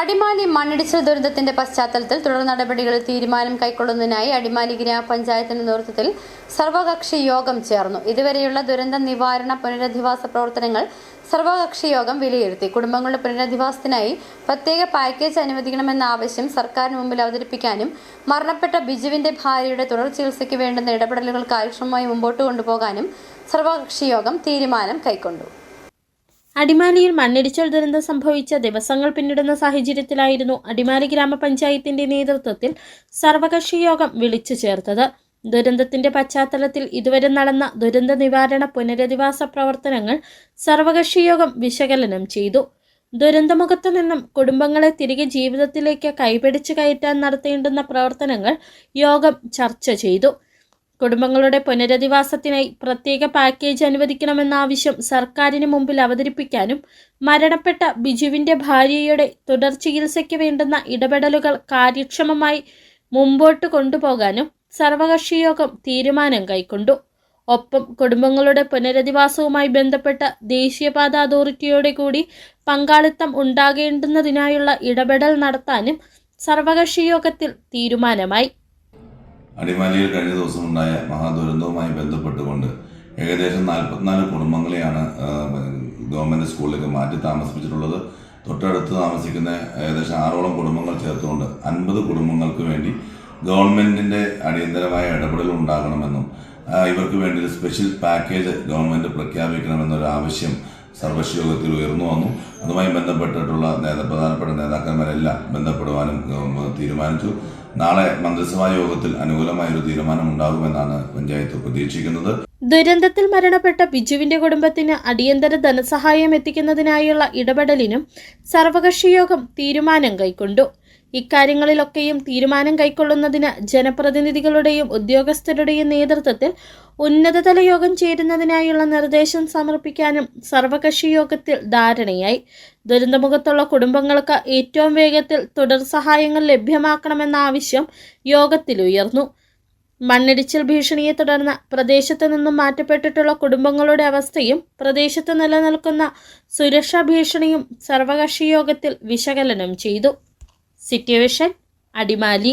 അടിമാലി മണ്ണിടിച്ചിൽ ദുരന്തത്തിന്റെ പശ്ചാത്തലത്തിൽ തുടർ നടപടികളിൽ തീരുമാനം കൈക്കൊള്ളുന്നതിനായി അടിമാലി ഗ്രാമപഞ്ചായത്തിന്റെ നേതൃത്വത്തിൽ സർവകക്ഷി യോഗം ചേർന്നു. ഇതുവരെയുള്ള ദുരന്ത നിവാരണ പുനരധിവാസ പ്രവർത്തനങ്ങൾ സർവകക്ഷി യോഗം വിലയിരുത്തി. കുടുംബങ്ങളുടെ പുനരധിവാസത്തിനായി പ്രത്യേക പാക്കേജ് അനുവദിക്കണമെന്ന ആവശ്യം സർക്കാരിന് മുമ്പിൽ അവതരിപ്പിക്കാനും മരണപ്പെട്ട ബിജുവിന്റെ ഭാര്യയുടെ തുടർ ചികിത്സയ്ക്ക് വേണ്ടുന്ന ഇടപെടലുകൾ കാര്യക്ഷമമായി മുമ്പോട്ട് കൊണ്ടുപോകാനും സർവകക്ഷി യോഗം തീരുമാനം കൈക്കൊണ്ടു. അടിമാലിയിൽ മണ്ണിടിച്ചൽ ദുരന്തം സംഭവിച്ച ദിവസങ്ങൾ പിന്നിടുന്ന സാഹചര്യത്തിലായിരുന്നു അടിമാലി ഗ്രാമപഞ്ചായത്തിന്റെ നേതൃത്വത്തിൽ സർവകക്ഷി യോഗം വിളിച്ചു ചേർത്തത്. ദുരന്തത്തിന്റെ പശ്ചാത്തലത്തിൽ ഇതുവരെ നടന്ന ദുരന്ത നിവാരണ പുനരധിവാസ പ്രവർത്തനങ്ങൾ സർവകക്ഷി യോഗം വിശകലനം ചെയ്തു. ദുരന്തമുഖത്തു നിന്നും കുടുംബങ്ങളെ തിരികെ ജീവിതത്തിലേക്ക് കൈപിടിച്ചു കയറ്റാൻ നടത്തേണ്ടുന്ന പ്രവർത്തനങ്ങൾ യോഗം ചർച്ച ചെയ്തു. കുടുംബങ്ങളുടെ പുനരധിവാസത്തിനായി പ്രത്യേക പാക്കേജ് അനുവദിക്കണമെന്ന ആവശ്യം സർക്കാരിന് മുമ്പിൽ അവതരിപ്പിക്കാനും മരണപ്പെട്ട ബിജുവിന്റെ ഭാര്യയുടെ തുടർ ചികിത്സയ്ക്ക് വേണ്ടുന്ന ഇടപെടലുകൾ കാര്യക്ഷമമായി മുമ്പോട്ട് കൊണ്ടുപോകാനും സർവകക്ഷി യോഗം തീരുമാനം കൈക്കൊണ്ടു. ഒപ്പം കുടുംബങ്ങളുടെ പുനരധിവാസവുമായി ബന്ധപ്പെട്ട ദേശീയപാത അതോറിറ്റിയോടെ കൂടി പങ്കാളിത്തം ഉണ്ടാകേണ്ടുന്നതിനായുള്ള ഇടപെടൽ നടത്താനും സർവകക്ഷി യോഗത്തിൽ തീരുമാനമായി. അടിമാലിയിൽ കഴിഞ്ഞ ദിവസം ഉണ്ടായ മഹാദുരന്തവുമായി ബന്ധപ്പെട്ടുകൊണ്ട് ഏകദേശം നാൽപ്പത്തിനാല് കുടുംബങ്ങളെയാണ് ഗവൺമെന്റ് സ്കൂളിലേക്ക് മാറ്റി താമസിപ്പിച്ചിട്ടുള്ളത്. തൊട്ടടുത്ത് താമസിക്കുന്ന ഏകദേശം ആറോളം കുടുംബങ്ങൾ ചേർത്തുകൊണ്ട് അൻപത് കുടുംബങ്ങൾക്ക് വേണ്ടി ഗവൺമെന്റിന്റെ അടിയന്തരമായ ഇടപെടൽ ഉണ്ടാകണമെന്നും ഇവർക്ക് വേണ്ടി ഒരു സ്പെഷ്യൽ പാക്കേജ് ഗവൺമെന്റ് പ്രഖ്യാപിക്കണമെന്നൊരു ആവശ്യം സർവകക്ഷി യോഗത്തിൽ ഉയർന്നു വന്നു. അതുമായി ബന്ധപ്പെട്ടിട്ടുള്ള നേതാ പ്രധാനപ്പെട്ട നേതാക്കന്മാരെല്ലാം ബന്ധപ്പെടുവാനും തീരുമാനിച്ചു. നാളെ മന്ത്രിസഭാ യോഗത്തിൽ അനുകൂലമായൊരു തീരുമാനം ഉണ്ടാകുമെന്നാണ് പഞ്ചായത്ത് പ്രതീക്ഷിക്കുന്നത്. ദുരന്തത്തിൽ മരണപ്പെട്ട ബിജുവിന്റെ കുടുംബത്തിന് അടിയന്തര ധനസഹായം എത്തിക്കുന്നതിനായുള്ള ഇടപെടലിനും സർവകക്ഷി യോഗം തീരുമാനം കൈക്കൊണ്ടു. ഇക്കാര്യങ്ങളിലൊക്കെയും തീരുമാനം കൈക്കൊള്ളുന്നതിന് ജനപ്രതിനിധികളുടെയും ഉദ്യോഗസ്ഥരുടെയും നേതൃത്വത്തിൽ ഉന്നതതല യോഗം ചേരുന്നതിനായുള്ള നിർദ്ദേശം സമർപ്പിക്കാനും സർവകക്ഷി യോഗത്തിൽ ധാരണയായി. ദുരന്തമുഖത്തുള്ള കുടുംബങ്ങൾക്ക് ഏറ്റവും വേഗത്തിൽ തുടർ സഹായങ്ങൾ ലഭ്യമാക്കണമെന്ന ആവശ്യം യോഗത്തിൽ ഉയർന്നു. മണ്ണിടിച്ചിൽ ഭീഷണിയെ തുടർന്ന് പ്രദേശത്തു നിന്നും മാറ്റപ്പെട്ടിട്ടുള്ള കുടുംബങ്ങളുടെ അവസ്ഥയും പ്രദേശത്ത് നിലനിൽക്കുന്ന സുരക്ഷാ ഭീഷണിയും സർവകക്ഷി യോഗത്തിൽ വിശകലനം ചെയ്തു. സിറ്റുവേഷൻ അടിമാലി